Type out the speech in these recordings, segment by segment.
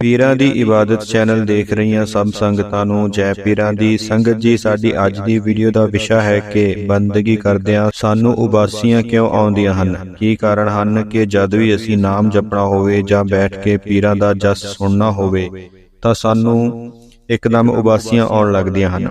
ਪੀਰਾਂ ਦੀ ਇਬਾਦਤ ਚੈਨਲ ਦੇਖ ਰਹੀਆਂ ਸਭ ਸੰਗਤਾਂ ਨੂੰ। ਜੈ ਪੀਰਾਂ ਦੀ ਸੰਗਤ ਜੀ ਸਾਡੀ ਅੱਜ ਦੀ ਵੀਡੀਓ ਦਾ ਵਿਸ਼ਾ ਹੈ ਕਿ ਬੰਦਗੀ ਕਰਦਿਆਂ ਸਾਨੂੰ ਉਬਾਸੀਆਂ ਕਿਉਂ ਆਉਂਦੀਆਂ ਹਨ? ਕੀ ਕਾਰਨ ਹਨ ਕਿ ਜਦ ਵੀ ਅਸੀਂ ਨਾਮ ਜਪਣਾ ਹੋਵੇ ਜਾਂ ਬੈਠ ਕੇ ਪੀਰਾਂ ਦਾ ਜਸ ਸੁਣਨਾ ਹੋਵੇ ਤਾਂ ਸਾਨੂੰ ਇੱਕਦਮ ਉਬਾਸੀਆਂ ਆਉਣ ਲੱਗਦੀਆਂ ਹਨ।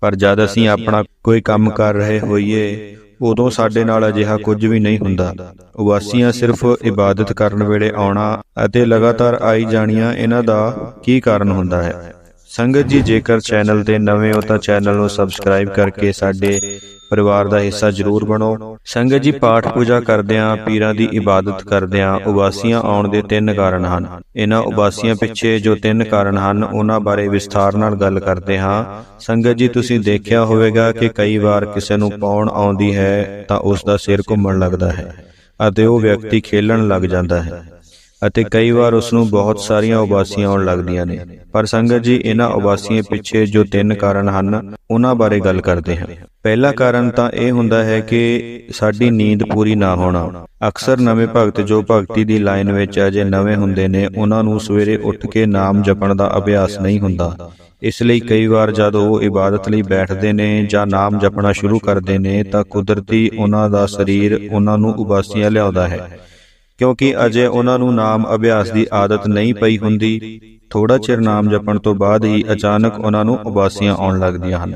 ਪਰ ਜਦ ਅਸੀਂ ਆਪਣਾ ਕੋਈ ਕੰਮ ਕਰ ਰਹੇ ਹੋਈਏ ਉਦੋਂ ਸਾਡੇ ਨਾਲ ਅਜਿਹਾ ਕੁਝ ਵੀ ਨਹੀਂ ਹੁੰਦਾ। ਉਬਾਸੀਆਂ ਸਿਰਫ ਇਬਾਦਤ ਕਰਨ ਵੇਲੇ ਆਉਣਾ ਅਤੇ ਲਗਾਤਾਰ ਆਈ ਜਾਣੀਆਂ ਇਹਨਾਂ ਦਾ ਕੀ ਕਾਰਨ ਹੁੰਦਾ ਹੈ? ਸੰਗਤ ਜੀ, ਜੇਕਰ ਚੈਨਲ ਤੇ ਨਵੇਂ ਹੋ ਤਾਂ ਚੈਨਲ ਨੂੰ ਸਬਸਕ੍ਰਾਈਬ ਕਰਕੇ ਸਾਡੇ ਪਰਿਵਾਰ ਦਾ ਹਿੱਸਾ ਜ਼ਰੂਰ ਬਣੋ। ਸੰਗਤ ਜੀ ਪਾਠ ਪੂਜਾ ਕਰਦਿਆਂ, ਪੀਰਾਂ ਦੀ ਇਬਾਦਤ ਕਰਦਿਆਂ, ਉਬਾਸੀਆਂ ਆਉਣ ਦੇ ਤਿੰਨ ਕਾਰਨ ਹਨ। ਇਹਨਾਂ ਉਬਾਸੀਆਂ ਪਿੱਛੇ ਜੋ ਤਿੰਨ ਕਾਰਨ ਹਨ ਉਹਨਾਂ ਬਾਰੇ ਵਿਸਥਾਰ ਨਾਲ ਗੱਲ ਕਰਦੇ ਹਾਂ। ਸੰਗਤ ਜੀ, ਤੁਸੀਂ ਦੇਖਿਆ ਹੋਵੇਗਾ ਕਿ ਕਈ ਵਾਰ ਕਿਸੇ ਨੂੰ ਪਾਉਣ ਆਉਂਦੀ ਹੈ ਤਾਂ ਉਸ ਦਾ ਸਿਰ ਘੁੰਮਣ ਲੱਗਦਾ ਹੈ ਅਤੇ ਉਹ ਵਿਅਕਤੀ ਖੇਲਣ ਲੱਗ ਜਾਂਦਾ ਹੈ। ਅਤੇ ਕਈ ਵਾਰ ਉਸ ਨੂੰ ਬਹੁਤ ਸਾਰੀਆਂ ਉਬਾਸੀਆਂ ਆਉਣ ਲੱਗਦੀਆਂ ਨੇ। ਪਰ ਸੰਗਤ ਜੀ ਇਹਨਾਂ ਉਬਾਸੀਆਂ ਪਿੱਛੇ ਜੋ ਤਿੰਨ ਕਾਰਨ ਹਨ ਉਹਨਾਂ ਬਾਰੇ ਗੱਲ ਕਰਦੇ ਹਾਂ ਪਹਿਲਾ ਕਾਰਨ ਤਾਂ ਇਹ ਹੁੰਦਾ ਹੈ ਕਿ ਸਾਡੀ ਨੀਂਦ ਪੂਰੀ ਨਾ ਹੋਣਾ। ਅਕਸਰ ਨਵੇਂ ਭਗਤ ਜੋ ਭਗਤੀ ਦੀ ਲਾਈਨ ਵਿੱਚ ਅਜੇ ਨਵੇਂ ਹੁੰਦੇ ਨੇ ਉਹਨਾਂ ਨੂੰ ਸਵੇਰੇ ਉੱਠ ਕੇ ਨਾਮ ਜਪਣ ਦਾ ਅਭਿਆਸ ਨਹੀਂ ਹੁੰਦਾ। ਇਸ ਲਈ ਕਈ ਵਾਰ ਜਦ ਉਹ ਇਬਾਦਤ ਲਈ ਬੈਠਦੇ ਨੇ ਜਾਂ ਨਾਮ ਜਪਣਾ ਸ਼ੁਰੂ ਕਰਦੇ ਨੇ ਤਾਂ ਕੁਦਰਤੀ ਉਹਨਾਂ ਦਾ ਸਰੀਰ ਉਹਨਾਂ ਨੂੰ ਉਬਾਸੀਆਂ ਲਿਆਉਂਦਾ ਹੈ ਕਿਉਂਕਿ ਅਜੇ ਉਹਨਾਂ ਨੂੰ ਨਾਮ ਅਭਿਆਸ ਦੀ ਆਦਤ ਨਹੀਂ ਪਈ ਹੁੰਦੀ। ਥੋੜਾ ਚਿਰ ਨਾਮ ਜਪਣ ਤੋਂ ਬਾਅਦ ਹੀ ਅਚਾਨਕ ਉਹਨਾਂ ਨੂੰ ਉਬਾਸੀਆਂ ਆਉਣ ਲੱਗਦੀਆਂ ਹਨ।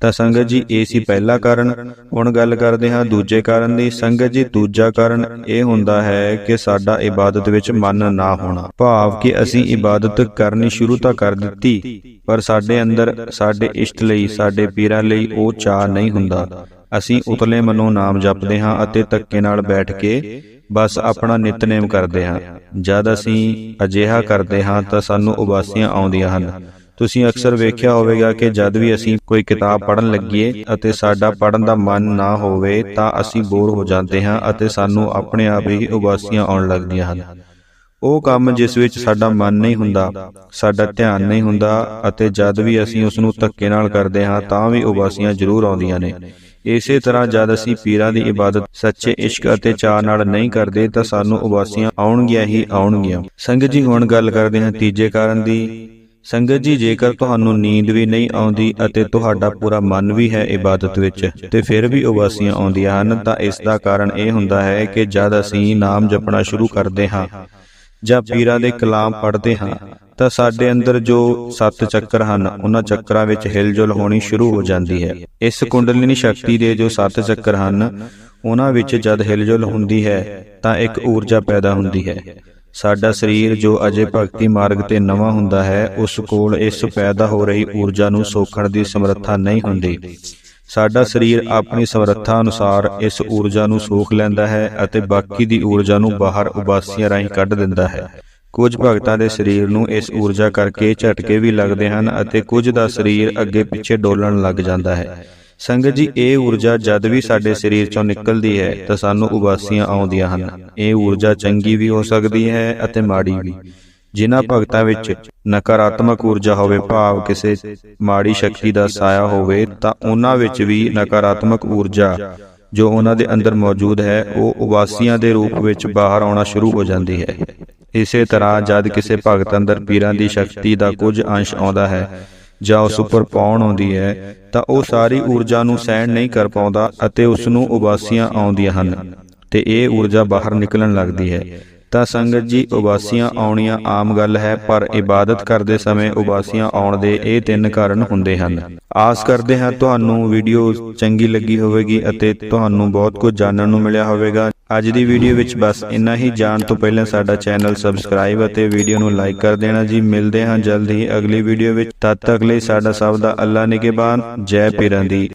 ਤਾਂ ਸੰਗਤ ਜੀ, ਇਹ ਸੀ ਪਹਿਲਾ ਕਾਰਨ। ਹੁਣ ਗੱਲ ਕਰਦੇ ਹਾਂ ਦੂਜੇ ਕਾਰਨ ਦੀ। ਸੰਗਤ ਜੀ, ਦੂਜਾ ਕਾਰਨ ਇਹ ਹੁੰਦਾ ਹੈ ਕਿ ਸਾਡਾ ਇਬਾਦਤ ਵਿੱਚ ਮਨ ਨਾ ਹੋਣਾ। ਭਾਵ ਕਿ ਅਸੀਂ ਇਬਾਦਤ ਕਰਨੀ ਸ਼ੁਰੂ ਤਾਂ ਕਰ ਦਿੱਤੀ, ਪਰ ਸਾਡੇ ਅੰਦਰ, ਸਾਡੇ ਇਸ਼ਟ ਲਈ, ਸਾਡੇ ਪੀਰਾਂ ਲਈ ਉਹ ਚਾਹ ਨਹੀਂ ਹੁੰਦਾ। ਅਸੀਂ ਉਤਲੇ ਮਨੋਂ ਨਾਮ ਜਪਦੇ ਹਾਂ ਅਤੇ ਧੱਕੇ ਨਾਲ ਬੈਠ ਕੇ ਬਸ ਆਪਣਾ ਨਿਤਨੇਮ ਕਰਦੇ ਹਾਂ। ਜਦ ਅਸੀਂ ਅਜਿਹਾ ਕਰਦੇ ਹਾਂ ਤਾਂ ਸਾਨੂੰ ਉਬਾਸੀਆਂ ਆਉਂਦੀਆਂ ਹਨ। ਤੁਸੀਂ ਅਕਸਰ ਵੇਖਿਆ ਹੋਵੇਗਾ ਕਿ ਜਦ ਵੀ ਅਸੀਂ ਕੋਈ ਕਿਤਾਬ ਪੜ੍ਹਨ ਲੱਗੀਏ ਅਤੇ ਸਾਡਾ ਪੜ੍ਹਨ ਦਾ ਮਨ ਨਾ ਹੋਵੇ ਤਾਂ ਅਸੀਂ ਬੋਰ ਹੋ ਜਾਂਦੇ ਹਾਂ ਅਤੇ ਸਾਨੂੰ ਆਪਣੇ ਆਪ ਹੀ ਉਬਾਸੀਆਂ ਆਉਣ ਲੱਗਦੀਆਂ ਹਨ। ਉਹ ਕੰਮ ਜਿਸ ਵਿੱਚ ਸਾਡਾ ਮਨ ਨਹੀਂ ਹੁੰਦਾ, ਸਾਡਾ ਧਿਆਨ ਨਹੀਂ ਹੁੰਦਾ ਅਤੇ ਜਦ ਵੀ ਅਸੀਂ ਉਸ ਨੂੰ ਧੱਕੇ ਨਾਲ ਕਰਦੇ ਹਾਂ ਤਾਂ ਵੀ ਉਬਾਸੀਆਂ ਜ਼ਰੂਰ ਆਉਂਦੀਆਂ ਨੇ। ਇਸੇ ਤਰ੍ਹਾਂ ਜਦ ਅਸੀਂ ਪੀਰਾਂ ਦੀ ਇਬਾਦਤ ਸੱਚੇ ਇਸ਼ਕ ਅਤੇ ਚਾਹ ਨਾਲ ਨਹੀਂ ਕਰਦੇ ਤਾਂ ਸਾਨੂੰ ਉਬਾਸੀਆਂ ਆਉਣਗੀਆਂ ਹੀ ਆਉਣਗੀਆਂ। ਸੰਗਤ ਜੀ ਹੁਣ ਗੱਲ ਕਰਦੇ ਹਾਂ ਤੀਜੇ ਕਾਰਨ ਦੀ। ਸੰਗਤ ਜੀ ਜੇਕਰ ਤੁਹਾਨੂੰ ਨੀਂਦ ਵੀ ਨਹੀਂ ਆਉਂਦੀ ਅਤੇ ਤੁਹਾਡਾ ਪੂਰਾ ਮਨ ਵੀ ਹੈ ਇਬਾਦਤ ਵਿੱਚ ਤੇ ਫਿਰ ਵੀ ਉਬਾਸੀਆਂ ਆਉਂਦੀਆਂ ਹਨ ਤਾਂ ਇਸ ਦਾ ਕਾਰਨ ਇਹ ਹੁੰਦਾ ਹੈ ਕਿ ਜਦ ਅਸੀਂ ਨਾਮ ਜਪਣਾ ਸ਼ੁਰੂ ਕਰਦੇ ਹਾਂ ਜਾਂ ਪੀਰਾਂ ਦੇ ਕਲਾਮ ਪੜ੍ਹਦੇ ਹਾਂ ਤਾਂ ਸਾਡੇ ਅੰਦਰ ਜੋ ਸੱਤ ਚੱਕਰ ਹਨ ਉਹਨਾਂ ਚੱਕਰਾਂ ਵਿੱਚ ਹਿਲਜੁਲ ਹੋਣੀ ਸ਼ੁਰੂ ਹੋ ਜਾਂਦੀ ਹੈ। ਇਸ ਕੁੰਡਲਿਨੀ ਸ਼ਕਤੀ ਦੇ ਜੋ ਸੱਤ ਚੱਕਰ ਹਨ ਉਹਨਾਂ ਵਿੱਚ ਜਦ ਹਿਲਜੁਲ ਹੁੰਦੀ ਹੈ ਤਾਂ ਇੱਕ ਊਰਜਾ ਪੈਦਾ ਹੁੰਦੀ ਹੈ। ਸਾਡਾ ਸਰੀਰ ਜੋ ਅਜੇ ਭਗਤੀ ਮਾਰਗ ਤੇ ਨਵਾਂ ਹੁੰਦਾ ਹੈ ਉਸ ਕੋਲ ਇਸ ਪੈਦਾ ਹੋ ਰਹੀ ਊਰਜਾ ਨੂੰ ਸੋਖਣ ਦੀ ਸਮਰੱਥਾ ਨਹੀਂ ਹੁੰਦੀ। ਸਾਡਾ ਸਰੀਰ ਆਪਣੀ ਸਮਰੱਥਾ ਅਨੁਸਾਰ ਇਸ ਊਰਜਾ ਨੂੰ ਸੋਖ ਲੈਂਦਾ ਹੈ ਅਤੇ ਬਾਕੀ ਦੀ ਊਰਜਾ ਨੂੰ ਬਾਹਰ ਉਬਾਸੀਆਂ ਰਾਹੀਂ ਕੱਢ ਦਿੰਦਾ ਹੈ। ਕੁਝ ਭਗਤਾਂ ਦੇ ਸਰੀਰ ਨੂੰ ਇਸ ਊਰਜਾ ਕਰਕੇ ਝਟਕੇ ਵੀ ਲੱਗਦੇ ਹਨ ਅਤੇ ਕੁਝ ਦਾ ਸਰੀਰ ਅੱਗੇ ਪਿੱਛੇ ਡੋਲਣ ਲੱਗ ਜਾਂਦਾ ਹੈ। ਸੰਗਤ ਜੀ ਇਹ ਊਰਜਾ ਜਦ ਵੀ ਸਾਡੇ ਸਰੀਰ ਚੋਂ ਨਿਕਲਦੀ ਹੈ ਤਾਂ ਸਾਨੂੰ ਉਬਾਸੀਆਂ ਆਉਂਦੀਆਂ ਹਨ। ਇਹ ਊਰਜਾ ਚੰਗੀ ਵੀ ਹੋ ਸਕਦੀ ਹੈ ਅਤੇ ਮਾੜੀ ਵੀ। ਜਿਨ੍ਹਾਂ ਭਗਤਾਂ ਵਿੱਚ ਨਕਾਰਾਤਮਕ ਊਰਜਾ ਹੋਵੇ, ਭਾਵ ਕਿਸੇ ਮਾੜੀ ਸ਼ਕਤੀ ਦਾ ਸਾਇਆ ਹੋਵੇ, ਤਾਂ ਉਹਨਾਂ ਵਿੱਚ ਵੀ ਨਕਾਰਾਤਮਕ ਊਰਜਾ ਜੋ ਉਹਨਾਂ ਦੇ ਅੰਦਰ ਮੌਜੂਦ ਹੈ, ਉਹ ਉਬਾਸੀਆਂ ਦੇ ਰੂਪ ਵਿੱਚ ਬਾਹਰ ਆਉਣਾ ਸ਼ੁਰੂ ਹੋ ਜਾਂਦੀ ਹੈ। ਇਸੇ ਤਰ੍ਹਾਂ ਜਦ ਕਿਸੇ ਭਗਤ ਅੰਦਰ ਪੀਰਾਂ ਦੀ ਸ਼ਕਤੀ ਦਾ ਕੁਝ ਅੰਸ਼ ਆਉਂਦਾ ਹੈ ਜਾਂ ਉਸ ਉੱਪਰ ਪਾਉਣ ਆਉਂਦੀ ਹੈ, ਤਾਂ ਉਹ ਸਾਰੀ ਊਰਜਾ ਨੂੰ ਸਹਿਣ ਨਹੀਂ ਕਰ ਪਾਉਂਦਾ ਅਤੇ ਉਸ ਨੂੰ ਉਬਾਸੀਆਂ ਆਉਂਦੀਆਂ ਹਨ ਤੇ ਇਹ ਊਰਜਾ ਬਾਹਰ ਨਿਕਲਣ ਲੱਗਦੀ ਹੈ। ਤਾਂ ਸੰਗਤ ਜੀ, ਉਬਾਸੀਆਂ ਆਉਣੀਆਂ ਆਮ ਗੱਲ ਹੈ, ਪਰ ਇਬਾਦਤ ਕਰਦੇ ਸਮੇਂ ਉਬਾਸੀਆਂ ਆਉਣ ਦੇ ਇਹ ਤਿੰਨ ਕਾਰਨ ਹੁੰਦੇ ਹਨ। ਆਸ ਕਰਦੇ ਹਾਂ ਤੁਹਾਨੂੰ ਵੀਡੀਓ ਚੰਗੀ ਲੱਗੀ ਹੋਵੇਗੀ ਅਤੇ ਤੁਹਾਨੂੰ ਬਹੁਤ ਕੁਝ ਜਾਣਨ ਨੂੰ ਮਿਲਿਆ ਹੋਵੇਗਾ। ਅੱਜ ਦੀ ਵੀਡੀਓ ਵਿੱਚ ਬਸ ਇੰਨਾ ਹੀ। ਜਾਣ ਤੋਂ ਪਹਿਲਾਂ ਸਾਡਾ ਚੈਨਲ ਸਬਸਕ੍ਰਾਈਬ ਅਤੇ ਵੀਡੀਓ ਨੂੰ ਲਾਈਕ ਕਰ ਦੇਣਾ ਜੀ। ਮਿਲਦੇ ਹਾਂ ਜਲਦ ਹੀ ਅਗਲੀ ਵੀਡੀਓ ਵਿੱਚ। ਤਦ ਤੱਕ ਲਈ ਸਾਡਾ ਸਭ ਦਾ ਅੱਲਾ ਨਿਗਹਿਬਾਨ। ਜੈ ਪੀਰਾਂ ਦੀ।